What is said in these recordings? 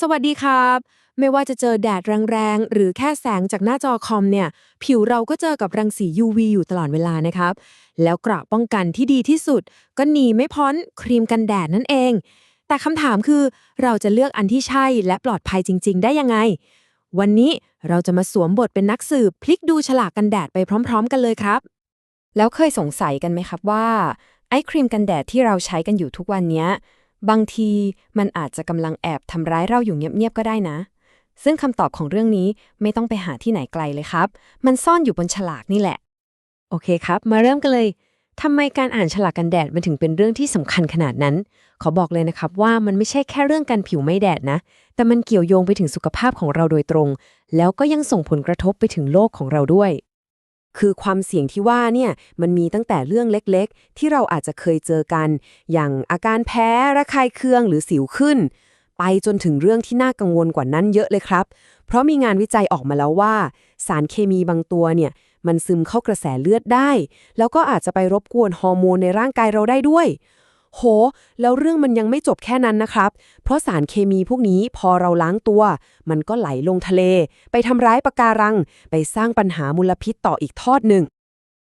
สวัสดีครับ ไม่ว่าจะเจอแดดแรงๆ หรือแค่แสงจากหน้าจอคอมเนี่ย ผิวเราก็เจอกับรังสี UV อยู่ตลอดเวลานะครับ แล้วเกราะป้องกันที่ดีที่สุด ก็หนีไม่พ้นครีมกันแดดนั่นเอง แต่คำถามคือเราจะเลือกอันที่ใช่และปลอดภัยจริง ๆ ได้ยังไง วันนี้เราจะมาสวมบทเป็นนักสืบพลิกดูฉลากกันแดดไปพร้อม ๆ กันเลยครับ แล้วเคยสงสัยกันไหมครับว่าไอ้ครีมกันแดดที่เราใช้กันอยู่ทุกวันเนี้ย บางทีมันอาจจะกำลังแอบทำร้ายเราอยู่เงียบๆก็ได้นะ ซึ่งคำตอบของเรื่องนี้ไม่ต้องไปหาที่ไหนไกลเลยครับ มันซ่อนอยู่บนฉลากนี่แหละ โอเคครับ มาเริ่มกันเลยทำไมการอ่านฉลากกันแดดมันถึงเป็นเรื่องที่สำคัญขนาดนั้น ขอบอกเลยนะครับว่ามันไม่ใช่แค่เรื่องการผิวไม่แดดนะ แต่มันเกี่ยวโยงไปถึงสุขภาพของเราโดยตรง แล้วก็ยังส่งผลกระทบไปถึงโลกของเราด้วย คือความเสี่ยงที่ว่าเนี่ยมันมีตั้งแต่เรื่องเล็กๆ ที่เราอาจจะเคยเจอกัน อย่างอาการแพ้ระคายเคืองหรือสิวขึ้น ไปจนถึงเรื่องที่น่ากังวลกว่านั้นเยอะเลยครับ เพราะมีงานวิจัยออกมาแล้วว่า สารเคมีบางตัวเนี่ยมันซึมเข้ากระแสเลือดได้ แล้วก็อาจจะไปรบกวนฮอร์โมนในร่างกายเราได้ด้วย โห แล้วเรื่องมันยังไม่จบแค่นั้นนะครับ เพราะสารเคมีพวกนี้พอเราล้างตัว มันก็ไหลลงทะเล ไปทำร้ายปะการัง ไปสร้างปัญหามลพิษต่ออีกทอดหนึ่ง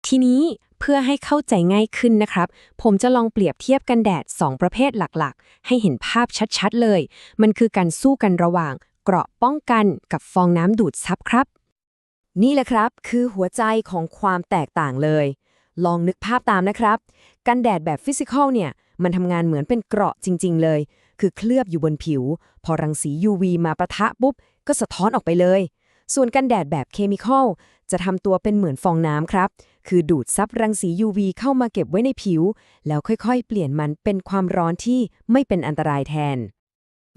ทีนี้เพื่อให้เข้าใจง่ายขึ้นนะครับ ผมจะลองเปรียบเทียบกันแดด 2 ประเภทหลักๆ ให้เห็นภาพชัดๆเลย มันคือการสู้กันระหว่าง เกราะป้องกันกับฟองน้ำดูดซับครับ นี่แหละครับ คือหัวใจของความแตกต่างเลย ลองนึกภาพตามนะครับ กันแดดแบบฟิสิกอลเนี่ย มันทำงานเหมือนเป็นเกราะจริง ๆ เลย คือเคลือบอยู่บนผิว พอรังสี UV มาประทะปุ๊บ ก็สะท้อนออกไปเลย ส่วนกันแดดแบบเคมีคอลจะทำตัวเป็นเหมือนฟองน้ำครับ คือดูดซับรังสี UV เข้ามาเก็บไว้ในผิว แล้วค่อยๆ เปลี่ยนมันเป็นความร้อนที่ไม่เป็นอันตรายแทน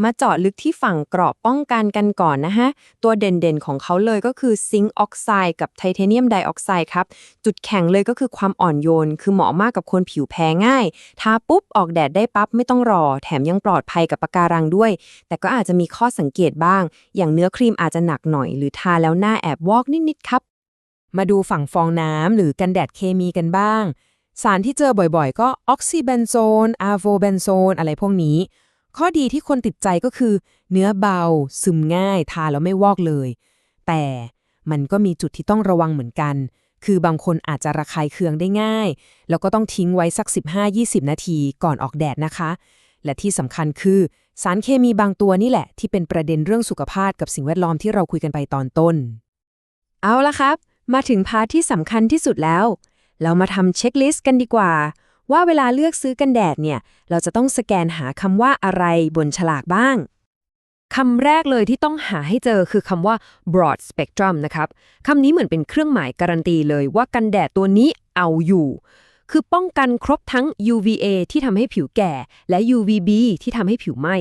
มาเจาะลึกที่ฝั่งเกราะป้องกันกันก่อนนะฮะ ตัวเด่นๆของเขาเลยก็คือซิงค์ออกไซด์กับไทเทเนียมไดออกไซด์ครับ จุดแข็งเลยก็คือความอ่อนโยน คือเหมาะมากกับคนผิวแพ้ง่าย ทาปุ๊บ ออกแดดได้ปั๊บ ไม่ต้องรอ แถมยังปลอดภัยกับปะการังด้วย แต่ก็อาจจะมีข้อสังเกตบ้าง อย่างเนื้อครีมอาจจะหนักหน่อย หรือทาแล้วหน้าแอบวอกนิดๆครับ มาดูฝั่งฟองน้ำหรือกันแดดเคมีกันบ้าง สารที่เจอบ่อยๆ ก็ออกซิเบนโซนอะโฟเบนโซนอะไรพวกนี้ ข้อดีที่คนติดใจก็คือ เนื้อเบา ซึมง่าย ทาแล้วไม่วอกเลย แต่มันก็มีจุดที่ต้องระวังเหมือนกัน คือบางคนอาจจะระคายเคืองได้ง่าย แล้วก็ต้องทิ้งไว้สัก 15-20 นาทีก่อนออกแดดนะคะ และที่สำคัญคือ สารเคมีบางตัวนี่แหละ ที่เป็นประเด็นเรื่องสุขภาพกับสิ่งแวดล้อมที่เราคุยกันไปตอนต้น เอาละครับ มาถึงพาร์ทที่สำคัญที่สุดแล้ว เรามาทำเช็คลิสต์กันดีกว่า ว่าเวลาเลือกซื้อกันแดดเนี่ย เราจะต้องสแกนหาคำว่าอะไรบนฉลากบ้างคำแรกเลยที่ต้องหาให้เจอคือคำว่า broad spectrum นะครับคำนี้เหมือนเป็นเครื่องหมายการันตีเลยว่ากันแดดตัวนี้เอาอยู่ คือป้องกันครบทั้ง UVA ที่ทำให้ผิวแก่ และ UVB ที่ทำให้ผิวไหม้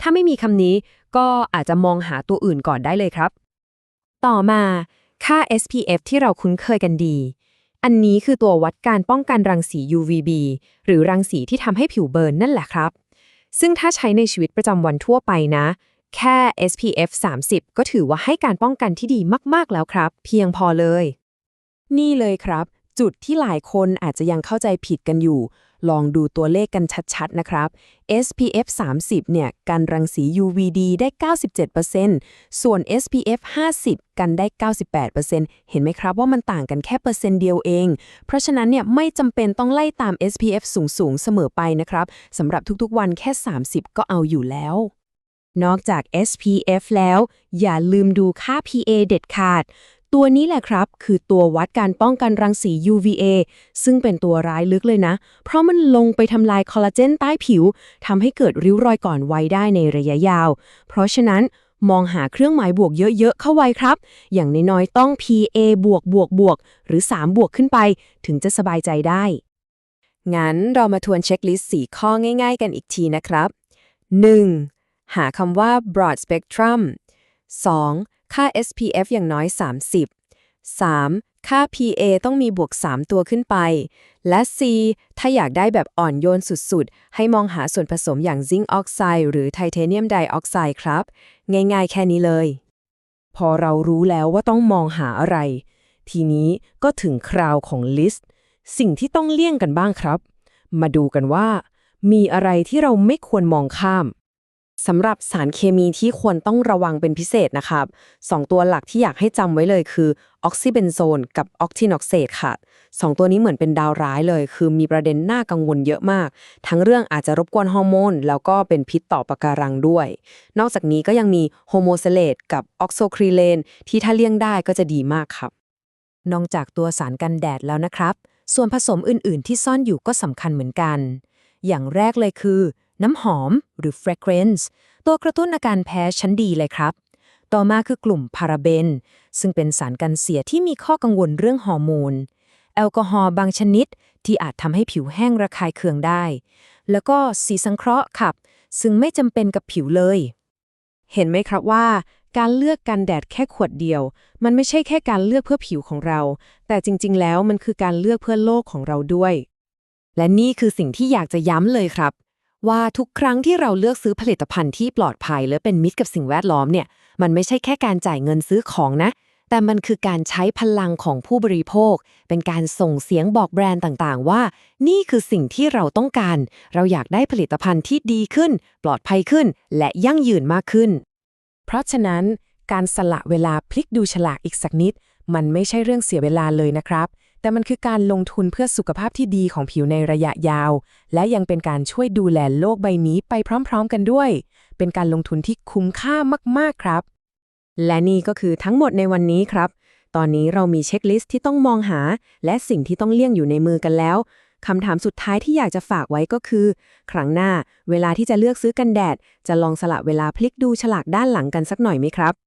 ถ้าไม่มีคำนี้ก็อาจจะมองหาตัวอื่นก่อนได้เลยครับ ต่อมาค่า SPF ที่เราคุ้นเคยกันดี อันนี้คือตัววัดการป้องกันรังสี UVB หรือรังสีที่ทำให้ผิวเบิร์นนั่นแหละครับ ซึ่งถ้าใช้ในชีวิตประจำวันทั่วไปนะ แค่ SPF 30 ก็ถือว่าให้การป้องกันที่ดีมากๆแล้วครับ เพียงพอเลย นี่เลยครับ จุดที่หลายคนอาจจะยังเข้าใจผิดกันอยู่ ลองดูตัวเลขกันชัดๆ นะครับ SPF 30 เนี่ย กันรังสี UVD ได้ 97%ส่วน SPF 50 กันได้ 98%เห็นไหมครับว่ามันต่างกันแค่เปอร์เซ็นต์เดียวเอง เพราะฉะนั้นเนี่ยไม่จำเป็นต้องไล่ตาม SPF สูงๆ เสมอไปนะครับสำหรับทุกๆวันแค่ 30 ก็เอาอยู่แล้ว นอกจาก SPF แล้ว อย่าลืมดูค่า PA เด็ดขาด ตัวนี้แหละครับ คือตัววัดการป้องกันรังสี UVA ซึ่งเป็นตัวร้ายลึกเลยนะ เพราะมันลงไปทำลายคอลลาเจนใต้ผิวทำให้เกิดริ้วรอยก่อนวัยได้ในระยะยาว เพราะฉะนั้นมองหาเครื่องหมายบวกเยอะ ๆ เข้าไว้ครับ อย่างน้อยๆต้อง PA บวกบวกบวกหรือ 3 บวกขึ้นไป ถึงจะสบายใจได้ งั้นเรามาทวนเช็คลิสต์ 4 ข้อง่าย ๆ กันอีกทีนะครับ 1. หาคำว่า broad spectrum 2. ค่า SPF อย่างน้อย 30 3. ค่า PA ต้องมีบวก 3 ตัวขึ้นไป และ C ถ้าอยากได้แบบอ่อนโยนสุดๆ ให้มองหาส่วนผสมอย่างซิงค์ออกไซด์หรือไทเทเนียมไดออกไซด์ครับ ง่ายๆ แค่นี้เลย พอเรารู้แล้วว่าต้องมองหาอะไร ทีนี้ก็ถึงคราวของลิสต์ สิ่งที่ต้องเลี่ยงกันบ้างครับ มาดูกันว่า มีอะไรที่เราไม่ควรมองข้าม สำหรับสารเคมีที่ควรต้องระวังเป็นพิเศษนะครับสองตัวหลักที่อยากให้จำไว้เลยคือออกซิเบนโซนกับออกทินออกเซตค่ะสองตัวนี้เหมือนเป็นดาวร้ายเลย คือมีประเด็นน่ากังวลเยอะมาก ทั้งเรื่องอาจจะรบกวนฮอร์โมน แล้วก็เป็นพิษต่อปะการังด้วย นอกจากนี้ก็ยังมีโฮโมเซเลตกับออกโซครีเลนที่ถ้าเลี่ยงได้ก็จะดีมากครับ นอกจากตัวสารกันแดดแล้วนะครับ ส่วนผสมอื่น ๆ ที่ซ่อนอยู่ก็สำคัญเหมือนกัน อย่างแรกเลยคือ น้ำหอม หรือ fragrance ตัวกระตุ้นอาการแพ้ชั้นดีเลยครับ ต่อมาคือกลุ่มพาราเบน ซึ่งเป็นสารกันเสียที่มีข้อกังวลเรื่องฮอร์โมน แอลกอฮอล์บางชนิดที่อาจทำให้ผิวแห้งระคายเคืองได้ แล้วก็สีสังเคราะห์ครับ ซึ่งไม่จำเป็นกับผิวเลย เห็นไหมครับว่าการเลือกกันแดดแค่ขวดเดียว มันไม่ใช่แค่การเลือกเพื่อผิวของเรา แต่จริง ๆ แล้วมันคือการเลือกเพื่อโลกของเราด้วย และนี่คือสิ่งที่อยากจะย้ำเลยครับ ว่าทุกครั้งที่เราเลือกซื้อผลิตภัณฑ์ที่ปลอดภัย และเป็นมิตรกับสิ่งแวดล้อมเนี่ยมันไม่ใช่แค่การจ่ายเงินซื้อของนะ แต่มันคือการใช้พลังของผู้บริโภค เป็นการส่งเสียงบอกแบรนด์ต่างๆ ว่า นี่คือสิ่งที่เราต้องการ เราอยากได้ผลิตภัณฑ์ที่ดีขึ้น ปลอดภัยขึ้น และยั่งยืนมากขึ้น เพราะฉะนั้นการสละเวลาพลิกดูฉลากอีกสักนิด มันไม่ใช่เรื่องเสียเวลาเลยนะครับ แต่มันคือการลงทุนเพื่อสุขภาพที่ดีของผิวในระยะยาว และยังเป็นการช่วยดูแลโลกใบนี้ไปพร้อม ๆ กันด้วย เป็นการลงทุนที่คุ้มค่ามากๆครับ และนี่ก็คือทั้งหมดในวันนี้ครับ ตอนนี้เรามีเช็คลิสต์ที่ต้องมองหา และสิ่งที่ต้องเลี่ยงอยู่ในมือกันแล้วคำถามสุดท้ายที่อยากจะฝากไว้ก็คือ ครั้งหน้า เวลาที่จะเลือกซื้อกันแดด จะลองสละเวลาพลิกดูฉลากด้านหลังกันสักหน่อยไหมครับ